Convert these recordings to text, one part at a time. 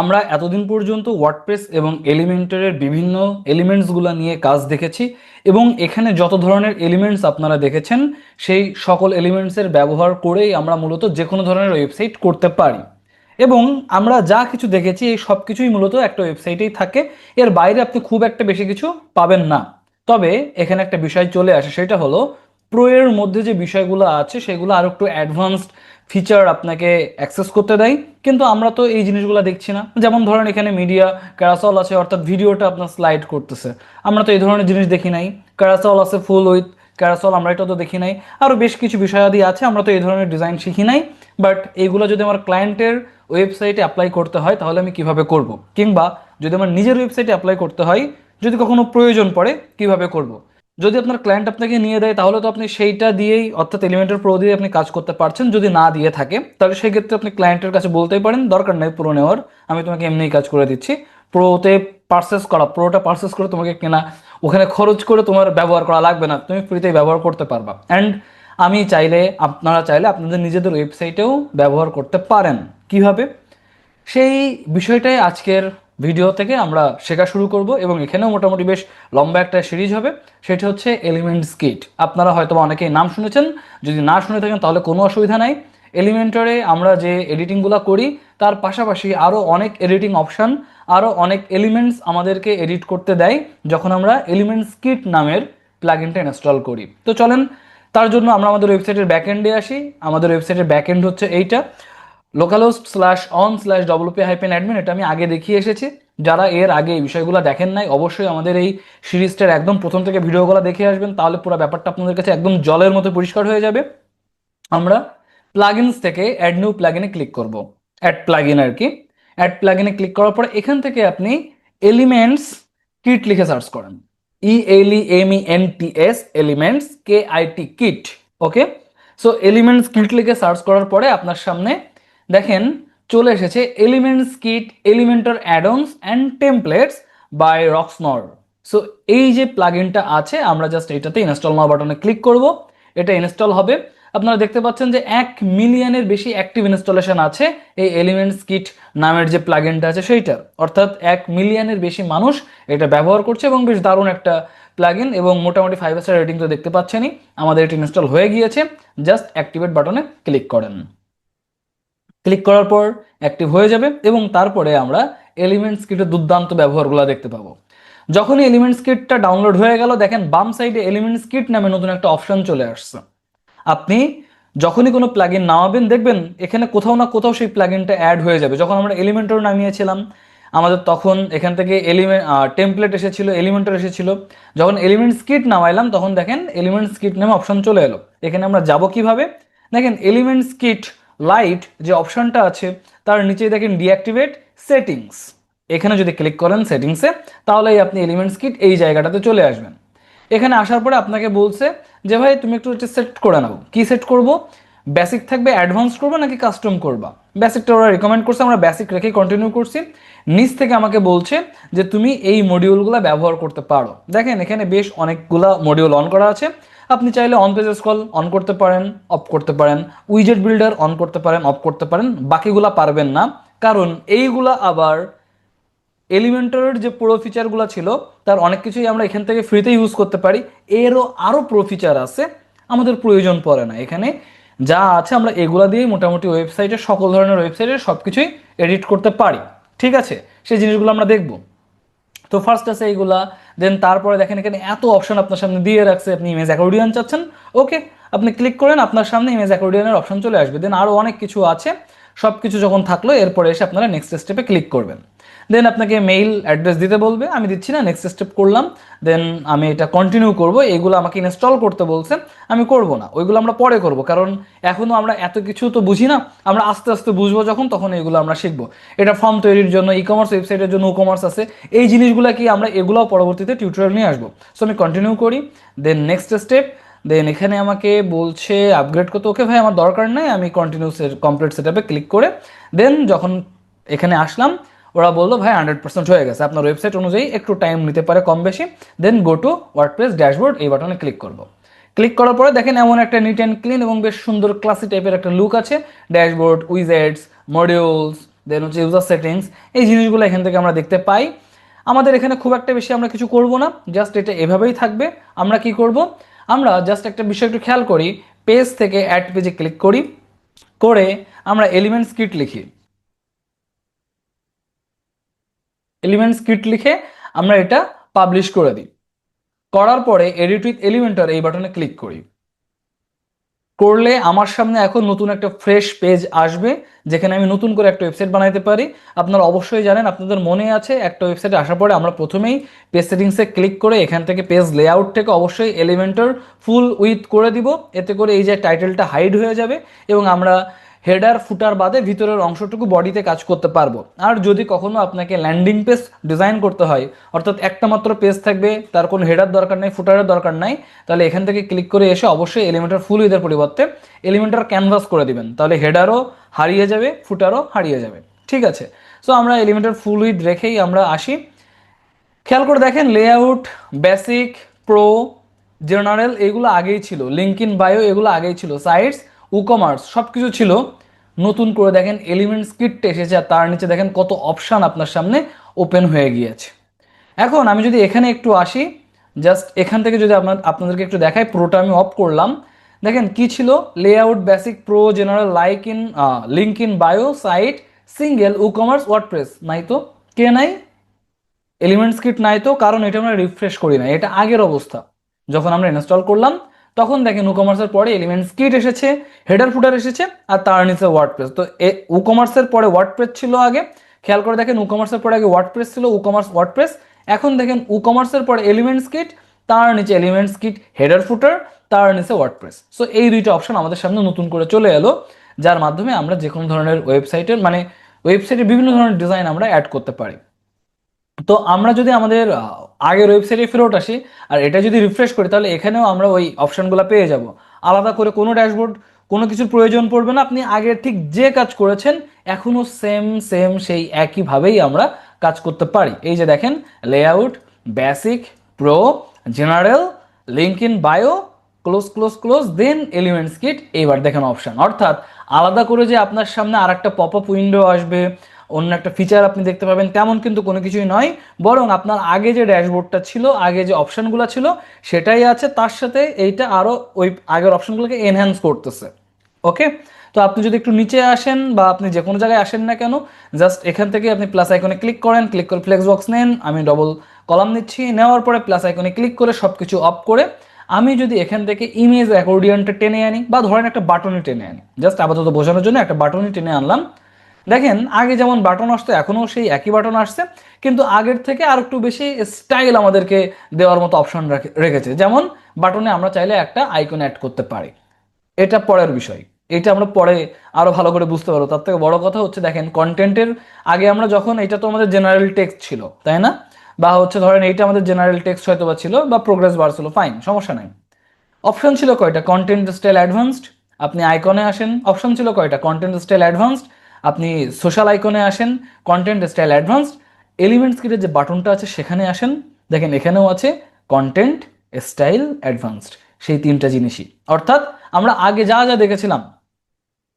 আমরা এতদিন পর্যন্ত ওয়ার্ডপ্রেস এবং এলিমেন্টারের বিভিন্ন এলিমেন্টসগুলো নিয়ে কাজ দেখেছি এবং এখানে যত ধরনের এলিমেন্টস আপনারা দেখেছেন, সেই সকল এলিমেন্টসের ব্যবহার করেই আমরা মূলত যে কোনো ধরনের ওয়েবসাইট করতে পারি। এবং আমরা যা কিছু দেখেছি, এই সব কিছুই মূলত একটা ওয়েবসাইটেই থাকে। এর বাইরে আপনি খুব একটা বেশি কিছু পাবেন না। তবে এখানে একটা বিষয় চলে আসে, সেটা হলো প্রো এর মধ্যে যে বিষয়গুলো আছে, সেগুলো আরও একটু অ্যাডভান্সড ফিচার আপনাকে অ্যাক্সেস করতে দেয়। কিন্তু আমরা তো এই জিনিসগুলো দেখছি না। যেমন ধরেন এখানে মিডিয়া ক্যারাসল আছে, অর্থাৎ ভিডিওটা আপনার স্লাইড করতেছে। আমরা তো এই ধরনের জিনিস দেখি নাই। ক্যারাসল আছে ফুল উইথ ক্যারাসল আমরা এটা তো দেখি নাই। আরও বেশ কিছু বিষয়াদি আছে, আমরা তো এই ধরনের ডিজাইন শিখি নাই। বাট এইগুলো যদি আমার ক্লায়েন্টের ওয়েবসাইটে অ্যাপ্লাই করতে হয়, তাহলে আমি কীভাবে করব? কিংবা যদি আমার নিজের ওয়েবসাইটে অ্যাপ্লাই করতে হয়, যদি কখনো প্রয়োজন পড়ে, কীভাবে করব? যদি আপনার ক্লায়েন্ট আপনাকে নিয়ে দেয়, তাহলে তো আপনি সেইটা দিয়েই, অর্থাৎ এলিমেন্টের প্রো দিয়ে আপনি কাজ করতে পারছেন, যদি না দিয়ে থাকে। তাহলে সেই ক্ষেত্রে আপনি ক্লায়েন্টের কাছে বলতেই পারেন, দরকার নেই প্রো নেওয়ার, আমি তোমাকে এমনিই কাজ করে দিচ্ছি। প্রোতে পারচেস করা প্রোটা পারচেস করে তোমাকে কেনা, ওখানে খরচ করে তোমার ব্যবহার করা লাগবে না, তুমি ফ্রিতেই ব্যবহার করতে পারবা। অ্যান্ড আমি চাইলে, আপনারা চাইলে আপনাদের নিজেদের ওয়েবসাইটেও ব্যবহার করতে পারেন। কীভাবে? সেই বিষয়টাই আজকের ভিডিও থেকে আমরা শেখা শুরু করব এবং এখানেও মোটামুটি বেশ লম্বা একটা সিরিজ হবে। সেটি হচ্ছে এলিমেন্টস কিট আপনারা হয়তো অনেকেই নাম শুনেছেন। যদি না শুনে থাকেন, তাহলে কোনো অসুবিধা নাই। এলিমেন্টরে আমরা যে এডিটিংগুলো করি, তার পাশাপাশি আরও অনেক এডিটিং অপশান আরও অনেক এলিমেন্টস আমাদেরকে এডিট করতে দেয় যখন আমরা এলিমেন্টস কিট নামের প্লাগইনটা ইনস্টল করি। তো চলেন, তার জন্য আমরা আমাদের ওয়েবসাইটের ব্যাকএন্ডে আসি। আমাদের ওয়েবসাইটের ব্যাকএন্ড হচ্ছে এইটা। Localhost slash on slash WP hyphen admin এটা আমি আগে দেখিয়ে এসেছি। যারা এর আগে এই বিষয়গুলো দেখেন নাই, অবশ্যই আমাদের এই সিরিজটার একদম প্রথম থেকে ভিডিওগুলো দেখে আসবেন, তাহলে পুরো ব্যাপারটা আপনাদের কাছে একদম জলের মতো পরিষ্কার হয়ে যাবে। আমরা প্লাগইনস থেকে অ্যাড নিউ প্লাগিনে ক্লিক করব। অ্যাড প্লাগিন আর কি। অ্যাড প্লাগিনে ক্লিক করার পরে এখান থেকে আপনি এলিমেন্টস কিট লিখে সার্চ করেন। E L M E N T S elements K I T kit okay so elements kit লিখে সার্চ করার পরে আপনার সামনে দেখেন, চলে এসেছে elements kit Elementor addons and templates by রক্সনর so এই যে প্লাগইনটা আছে, আমরা জাস্ট এটাতে ইনস্টল নাও বাটনে ক্লিক করব। এটা ইনস্টল হবে। আপনারা দেখতে পাচ্ছেন যে এক মিলিয়নের বেশি অ্যাক্টিভ ইনস্টলেশন আছে এই এলিমেন্টস কিট নামের যে প্লাগইনটা আছে সেইটার অর্থাৎ এক মিলিয়নের বেশি মানুষ এটা ব্যবহার করছে এবং বেশ দারুণ একটা প্লাগইন এবং মোটামুটি ফাইভ স্টার রেটিং তো দেখতে পাচ্ছেনই। আমাদের এটা ইনস্টল হয়ে গিয়েছে। জাস্ট অ্যাক্টিভেট বাটনে ক্লিক করেন। ক্লিক করার পর অ্যাক্টিভ হয়ে যাবে এবং তারপরে আমরা এলিমেন্টস কিটের দুর্দান্ত ব্যবহারগুলো দেখতে পাবো। যখনই এলিমেন্টস কিটটা ডাউনলোড হয়ে গেল, দেখেন বাম সাইডে এলিমেন্টস কিট নামে নতুন একটা অপশন চলে আসছে। আপনি যখনই কোনো প্লাগইন নামাবেন, দেখবেন এখানে কোথাও না কোথাও সেই প্লাগইনটা অ্যাড হয়ে যাবে। যখন আমরা এলিমেন্টর নামিয়েছিলাম, আমাদের তখন এখান থেকে এলিমেন্ট টেমপ্লেট এসেছিল এলিমেন্টর এসেছিল। যখন এলিমেন্টস কিট নামাইলাম, তখন দেখেন এলিমেন্টস কিট নামে অপশন চলে এলো। এখানে আমরা যাব কীভাবে? দেখেন এলিমেন্টস কিট লাইট যে অপশনটা আছে, তার নিচে দেখেন ডিঅ্যাক্টিভেট সেটিংস এখানে যদি ক্লিক করেন সেটিংসে তাহলেই আপনি এলিমেন্টস কিট এই জায়গাটাতে চলে আসবেন। এখানে আসার পরে আপনাকে বলছে যে, ভাই, তুমি একটু হচ্ছে সেট করে নাও। কি সেট করব? বেসিক থাকবে অ্যাডভান্স করব নাকি কাস্টম করবা? বেসিকটা ওরা রেকমেন্ড করছে, আমরা বেসিক রেখেই কন্টিনিউ করছি। নিচ থেকে আমাকে বলছে যে তুমি এই মডিউলগুলো ব্যবহার করতে পারো। দেখেন, এখানে বেশ অনেকগুলা মডিউল অন করা আছে। আপনি চাইলে অন পেজ স্কল অন করতে পারেন অফ করতে পারেন উইজেট বিল্ডার অন করতে পারেন অফ করতে পারেন, বাকিগুলা পারবেন না। কারণ এইগুলা আবার এলিমেন্টারের যে প্রো ফিচারগুলো ছিল, তার অনেক কিছুই আমরা এখান থেকে ফ্রিতে ইউজ করতে পারি। এরও আরও প্রো ফিচার আছে। আমাদের প্রয়োজন পড়ে না। এখানে যা আছে আমরা এগুলা দিয়েই মোটামুটি ওয়েবসাইটে সকল ধরনের ওয়েবসাইটে সব কিছুই এডিট করতে পারি। ঠিক আছে? সেই জিনিসগুলো আমরা দেখব। তো ফার্স্ট আছে এইগুলা দেন তারপরে দেখেন এখানে এত অপশন আপনার সামনে দিয়ে রাখছে, আপনি ইমেজ অ্যাকর্ডিয়ান চাচ্ছেন। ওকে আপনি ক্লিক করেন, আপনার সামনে ইমেজ অ্যাকর্ডিয়ানের অপশন চলে আসবে। দেন আরও অনেক কিছু আছে। সব কিছু যখন থাকল, এরপরে এসে আপনারা নেক্সট স্টেপে ক্লিক করবেন। দেন আপনাকে মেইল অ্যাড্রেস দিতে বলবে, আমি দিচ্ছি না নেক্সট স্টেপ করলাম দেন আমি এটা কন্টিনিউ করব, এগুলো আমাকে ইনস্টল করতে বলছে, আমি করব না, ওইগুলো আমরা পরে করব, কারণ এখনও আমরা এত কিছু তো বুঝি না, আমরা আস্তে আস্তে বুঝব যখন, তখন এগুলো আমরা শিখব। এটা ফর্ম তৈরির জন্য ই কমার্স ওয়েবসাইটের জন্য ই কমার্স আছে, এই জিনিসগুলো কি আমরা এগুলোও পরবর্তীতে টিউটোরিয়াল নিয়ে আসব। সো আমি কন্টিনিউ করি দেন নেক্সট স্টেপ দেন এখানে আমাকে বলছে আপগ্রেড করতে, ওকে ভাই, আমার দরকার নেই, আমি কন্টিনিউ কমপ্লিট সেটআপে ক্লিক করে দেন যখন এখানে আসলাম ওরা বলল, ভাই হান্ড্রেড পার্সেন্ট হয়ে গেছে। আপনার ওয়েবসাইট অনুযায়ী একটু টাইম নিতে পারে কম বেশি। Then go to WordPress dashboard এই বাটনে ক্লিক করব। ক্লিক করার পরে দেখেন এমন একটা নিট অ্যান্ড ক্লিন এবং বেশ সুন্দর ক্লাসি টাইপের একটা লুক আছে। ড্যাশবোর্ড উইজেটস মডিউলস দেন হচ্ছে ইউজার সেটিংস এই জিনিসগুলো এখান থেকে আমরা দেখতে পাই। আমাদের এখানে খুব একটা বেশি আমরা কিছু করব না। জাস্ট এটা এভাবেই থাকবে। আমরা কি করব? আমরা জাস্ট একটা বিষয় একটু খেয়াল করি। পেজ থেকে অ্যাড পেজে ক্লিক করি। করে আমরা এলিমেন্টস কিট লিখি। এলিমেন্টস কিট লিখে আমরা এটা পাবলিশ করে দিই। করার পরে এডিট উইথ এলিমেন্টার এই বাটনে ক্লিক করি। করলে আমার সামনে এখন নতুন একটা ফ্রেশ পেজ আসবে, যেখানে আমি নতুন করে একটা ওয়েবসাইট বানাইতে পারি। আপনারা অবশ্যই জানেন, আপনাদের মনে আছে একটা ওয়েবসাইটে আসার পরে আমরা প্রথমেই পেজ সেটিংসে ক্লিক করে এখান থেকে পেজ লেআউট থেকে অবশ্যই এলিমেন্টার ফুল উইথ করে দিব। এতে করে এই যে টাইটেলটা হাইড হয়ে যাবে এবং আমরা হেডার ফুটার বাদে ভিতরের অংশটুকু বডিতে কাজ করতে পারব। আর যদি কখনো আপনাকে ল্যান্ডিং পেজ ডিজাইন করতে হয়, অর্থাৎ একটা মাত্র পেজ থাকবে, তার কোনো হেডার দরকার নেই ফুটারের দরকার নাই, তাহলে এখান থেকে ক্লিক করে এসে অবশ্যই এলিমেন্টার ফুল উইথের পরিবর্তে এলিমেন্টার ক্যানভাস করে দিবেন। তাহলে হেডারও হারিয়ে যাবে ফুটারও হারিয়ে যাবে। ঠিক আছে? সো আমরা এলিমেন্টার ফুল উইথ রেখেই আমরা আসি। খেয়াল করে দেখেন লেআউট বেসিক প্রো জেনারেল এগুলো আগেই ছিল। লিঙ্ক ইন বায়ো এগুলো আগেই ছিল। সাইটস উকমার্স সব কিছু ছিল। নতুন করে দেখেন এলিমেন্টস কিটটা এসেছে আর তার নিচে দেখেন কত অপশান আপনার সামনে ওপেন হয়ে গিয়েছে। এখন আমি যদি এখানে একটু আসি জাস্ট এখান থেকে যদি আপনার, আপনাদেরকে একটু দেখাই, প্রোটা আমি অফ করলাম। দেখেন কি ছিল? Layout basic pro general like in link in bio site single WooCommerce WordPress নাই তো? কে নাই? এলিমেন্টস কিট নাই তো? কারণ এটা আমরা রিফ্রেশ করি না এটা আগের অবস্থা। যখন আমরা ইনস্টল করলাম তখন দেখেন উকমার্সের পরে এলিমেন্টস কিট এসেছে হেডার ফুটার এসেছে আর তার নিচে ওয়ার্ডপ্রেস তো এ উকমার্সের পরে ওয়ার্ডপ্রেস ছিল আগে। খেয়াল করে দেখেন উকমার্সের পরে আগে ওয়ার্ডপ্রেস ছিল উকমার্স ওয়ার্ডপ্রেস এখন দেখেন উকমার্সের পরে এলিমেন্টস কিট তার নিচে এলিমেন্টস কিট হেডার ফুটার তার নিচে ওয়ার্ডপ্রেস সো এই দুইটা অপশন আমাদের সামনে নতুন করে চলে এলো, যার মাধ্যমে আমরা যে কোনো ধরনের ওয়েবসাইটের মানে ওয়েবসাইটের বিভিন্ন ধরনের ডিজাইন আমরা অ্যাড করতে পারি। তো আমরা যদি আমাদের আগের ওয়েবসাইটে ফেরত আসি, আর এটা যদি রিফ্রেশ করি, তাহলে এখানেও আমরা ওই অপশনগুলো পেয়ে যাব। আলাদা করে কোনো ড্যাশবোর্ড কোনো কিছুর প্রয়োজন পড়বে না। আপনি আগের ঠিক যে কাজ করেছেন এখনও সেম সেম সেই একইভাবেই আমরা কাজ করতে পারি। এই যে দেখেন layout basic pro general link in bio close close close then elements kit এইবার দেখেন অপশন অর্থাৎ আলাদা করে যে আপনার সামনে আর একটা পপ আপ উইন্ডো আসবে অন্য একটা ফিচার আপনি দেখতে পাবেন। তেমন কিন্তু কোনো কিছুই নয়, বরং আপনার আগে যে ড্যাশবোর্ডটা ছিল, আগে যে অপশনগুলো ছিল, সেটাই আছে। তার সাথে এইটা আরও ওই আগের অপশনগুলোকে এনহ্যান্স করতেছে। ওকে? তো আপনি যদি একটু নিচে আসেন বা আপনি যে কোনো জায়গায় আসেন না কেন জাস্ট এখান থেকে আপনি প্লাস আইকনে ক্লিক করেন ক্লিক করে ফ্লেক্স বক্স নেন। আমি ডবল কলাম নিচ্ছি। নেওয়ার পরে প্লাস আইকনে ক্লিক করে সব কিছু অফ করে আমি যদি এখান থেকে ইমেজ অ্যাকর্ডিয়ানটা টেনে আনি বা ধরেন একটা বাটনই টেনে আনি। জাস্ট আপাতত বোঝানোর জন্য একটা বাটনই টেনে আনলাম। দেখেন, আগে যেমন বাটন আসতো, এখনও সেই একই বাটন আসছে, কিন্তু আগের থেকে আর একটু বেশি স্টাইল আমাদেরকে দেওয়ার মতো অপশন রেখেছে। যেমন বাটনে আমরা চাইলে একটা আইকন অ্যাড করতে পারি। এটা পরের বিষয়। এটা আমরা পরে আরও ভালো করে বুঝতে পারব। তার থেকে বড় কথা হচ্ছে, দেখেন কন্টেন্টের আগে আমরা যখন, এটা তো আমাদের জেনারেল টেক্সট ছিল, তাই না? বা হচ্ছে ধরেন, এইটা আমাদের জেনারেল টেক্সট হয়তো বা ছিল, বা প্রোগ্রেস বার ছিল ফাইন সমস্যা নাই। অপশন ছিল কয়টা? কন্টেন্ট স্টাইল অ্যাডভান্সড আপনি আইকনে আসেন অপশন ছিল কয়টা? কন্টেন্ট স্টাইল অ্যাডভান্সড আপনি সোশ্যাল আইকনে আসেন কন্টেন্ট স্টাইল অ্যাডভান্সড এলিমেন্টস কিটের যে বাটনটা আছে সেখানে আসেন, দেখেন এখানেও আছে কন্টেন্ট স্টাইল অ্যাডভান্সড সেই তিনটা জিনিসই। অর্থাৎ আমরা আগে যা যা দেখেছিলাম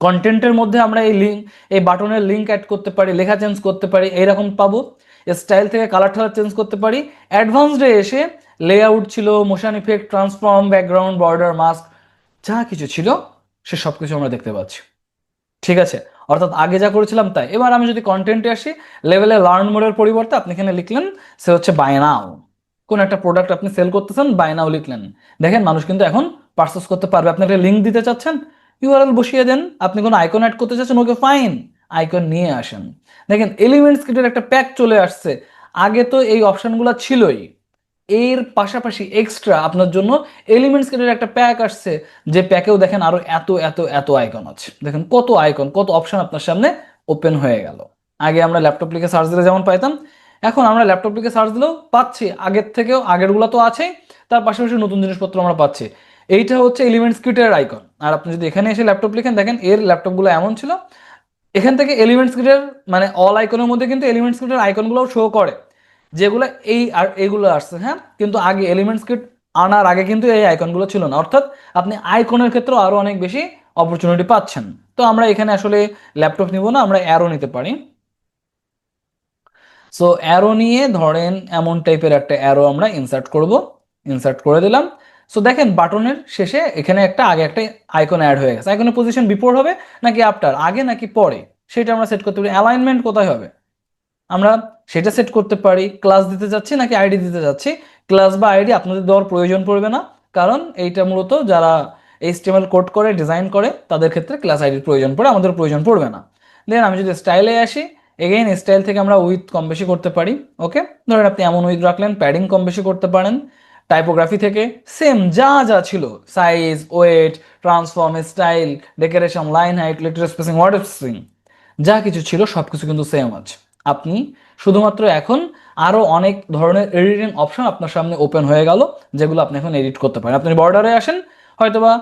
কন্টেন্টের মধ্যে আমরা এই লিঙ্ক এই বাটনের লিঙ্ক অ্যাড করতে পারি, লেখা চেঞ্জ করতে পারি, এইরকম পাবো। স্টাইল থেকে কালার টালার চেঞ্জ করতে পারি। অ্যাডভান্সডে এসে লেআউট ছিল motion effect transform background border mask যা কিছু ছিল, সে সব কিছু আমরা দেখতে পাচ্ছি। ঠিক আছে? অর্থাৎ আগে যা করেছিলাম তাই। এবার আমি যদি কন্টেন্টে আসি লেভেলে লার্ন মোডের পরিবর্তে আপনি এখানে লিখলেন, সে হচ্ছে বাই নাও কোন একটা প্রোডাক্ট আপনি সেল করতেছেন বাই নাও লিখলেন। দেখেন, মানুষ কিন্তু এখন পার্সেস করতে পারবে। আপনি একটা লিঙ্ক দিতে চাচ্ছেন ইউআরএল বসিয়ে দেন। আপনি কোনো আইকন অ্যাড করতে চাচ্ছেন, ওকে ফাইন আইকন নিয়ে আসেন। দেখেন এলিমেন্টস কিটের একটা প্যাক চলে আসছে। আগে তো এই অপশনগুলো ছিলই। এর পাশাপাশি এক্সট্রা আপনার জন্য এলিমেন্টস কিটের একটা প্যাক আসছে, যে প্যাকেও দেখেন আরও এত এত এত আইকন আছে। দেখেন কত আইকন কত অপশন আপনার সামনে ওপেন হয়ে গেল। আগে আমরা ল্যাপটপ লিখে সার্চ দিলে যেমন পাইতাম, এখন আমরা ল্যাপটপ লিখে সার্চ দিলেও পাচ্ছি। আগের থেকেও, আগেরগুলো তো আছেই তার পাশাপাশি নতুন জিনিসপত্র আমরা পাচ্ছি। এইটা হচ্ছে এলিমেন্টস কিটের আইকন আর আপনি যদি এখানে এসে ল্যাপটপ লিখেন, দেখেন এর ল্যাপটপগুলো এমন ছিল। এখান থেকে এলিমেন্টস কিটের মানে অল আইকনের মধ্যে কিন্তু এলিমেন্টস কিটের আইকনগুলোও শো করে। যেগুলো এই আর এইগুলো আসছে হ্যাঁ? কিন্তু আগে এলিমেন্টস কিট আনার আগে কিন্তু এই আইকনগুলো ছিল না। অর্থাৎ আপনি আইকনের ক্ষেত্রে আরও অনেক বেশি অপরচুনিটি পাচ্ছেন। তো আমরা এখানে আসলে ল্যাপটপ নিব না, আমরা অ্যারো নিতে পারি। সো অ্যারো নিয়ে ধরেন এমন টাইপের একটা অ্যারো আমরা ইনসার্ট করব। ইনসার্ট করে দিলাম। সো দেখেন বাটনের শেষে এখানে একটা, আগে একটা আইকন অ্যাড হয়ে গেছে। আইকনের পজিশন বিফোর হবে নাকি আফটার আগে নাকি পরে? সেটা আমরা সেট করতে পারি। অ্যালাইনমেন্ট কোথায় হবে? আমরা সেটা সেট করতে পারি ক্লাস দিতে যাচ্ছি নাকি আইডি দিতে যাচ্ছি? ক্লাস বা আইডি আপনাদের দেওয়ার প্রয়োজন পড়বে না, কারণ এইটা মূলত যারা এইচটিএমএল কোড করে ডিজাইন করে, তাদের ক্ষেত্রে ক্লাস আইডির প্রয়োজন পড়ে, আমাদের প্রয়োজন পড়বে না। দেন আমি যদি স্টাইলে আসি এগেইন স্টাইল থেকে আমরা উইথ কম বেশি করতে পারি ওকে ধরেন আপনি এমন উইথ রাখলেন প্যাডিং কম বেশি করতে পারেন টাইপোগ্রাফি থেকে সেম যা যা ছিল size weight transform style decoration line height letter spacing word spacing যা কিছু ছিল সব কিছু কিন্তু সেম আছে। আপনি শুধুমাত্র এখন আরও অনেক ধরনের এডিটিং অপশন আপনার সামনে ওপেন হয়ে গেল, যেগুলো আপনি এখন এডিট করতে পারেন। আপনি বর্ডারে আসেন, হয়তোবা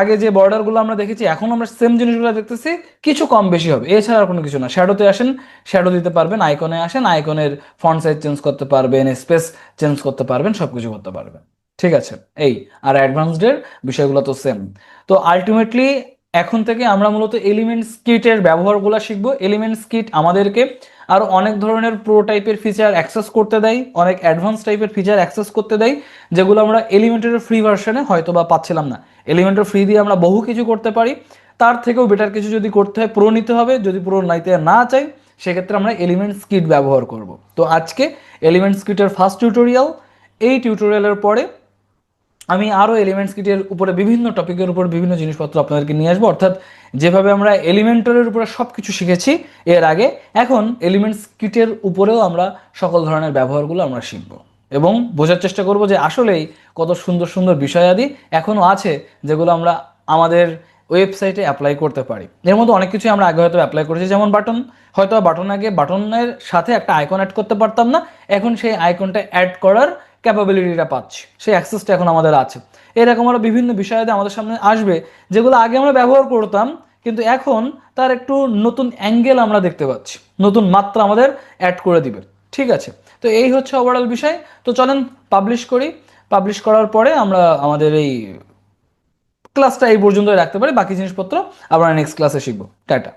আগে যে বর্ডারগুলো আমরা দেখেছি, এখন আমরা সেম জিনিসগুলো দেখতেছি, কিছু কম বেশি হবে। এছাড়া কোনো কিছু না। শ্যাডোতে আসেন শ্যাডো দিতে পারবেন আইকনে আসেন আইকনের ফন্ট সাইজ চেঞ্জ করতে পারবেন স্পেস চেঞ্জ করতে পারবেন সব কিছু করতে পারবেন। ঠিক আছে? এই, আর অ্যাডভান্সডের বিষয়গুলো তো সেম তো আলটিমেটলি এখন থেকে আমরা মূলত এলিমেন্টস কিটের ব্যবহারগুলো শিখব। এলিমেন্টস কিট আমাদেরকে আরও অনেক ধরনের প্রো টাইপের ফিচার অ্যাক্সেস করতে দেয়, অনেক অ্যাডভান্স টাইপের ফিচার অ্যাক্সেস করতে দেয়, যেগুলো আমরা এলিমেন্টের ফ্রি ভার্সনে হয়তো বা পাচ্ছিলাম না। এলিমেন্টের ফ্রি দিয়ে আমরা বহু কিছু করতে পারি। তার থেকেও বেটার কিছু যদি করতে হয় প্রো নিতে হবে। যদি প্রো নাইতে না চাই, সেক্ষেত্রে আমরা এলিমেন্টস কিট ব্যবহার করব। তো আজকে এলিমেন্টস কিটের ফার্স্ট টিউটোরিয়াল এই টিউটোরিয়ালের পরে আমি আরও এলিমেন্টস কিটের উপরে বিভিন্ন টপিকের উপর বিভিন্ন জিনিসপত্র আপনাদেরকে নিয়ে আসব। অর্থাৎ যেভাবে আমরা এলিমেন্টারের উপরে সব কিছু শিখেছি, এর আগে এখন এলিমেন্টস কিটের উপরেও আমরা সকল ধরনের ব্যবহারগুলো আমরা শিখব। এবং বোঝার চেষ্টা করব যে আসলেই কত সুন্দর সুন্দর বিষয়াদি এখনও আছে যেগুলো আমরা আমাদের ওয়েবসাইটে অ্যাপ্লাই করতে পারি। এর মধ্যে অনেক কিছুই আমরা আগে হয়তো অ্যাপ্লাই করেছি, যেমন বাটন হয়তো বাটন আগে বাটনের সাথে একটা আইকন অ্যাড করতে পারতাম না। এখন সেই আইকনটা অ্যাড করার ক্যাপাবিলিটিটা পাচ্ছি। সেই অ্যাক্সেসটা এখন আমাদের আছে। এরকম আরও বিভিন্ন বিষয়াদি আমাদের সামনে আসবে, যেগুলো আগে আমরা ব্যবহার করতাম, কিন্তু এখন তার একটু নতুন অ্যাঙ্গেল আমরা দেখতে পাচ্ছি। নতুন মাত্রা আমাদের অ্যাড করে দিবে। ঠিক আছে? তো এই হচ্ছে ওভারঅল বিষয়। তো চলেন পাবলিশ করি। পাবলিশ করার পরে আমরা আমাদের এই ক্লাসটা এই পর্যন্ত রাখতে পারি। বাকি জিনিসপত্র আমরা নেক্সট ক্লাসে শিখব। টাটা।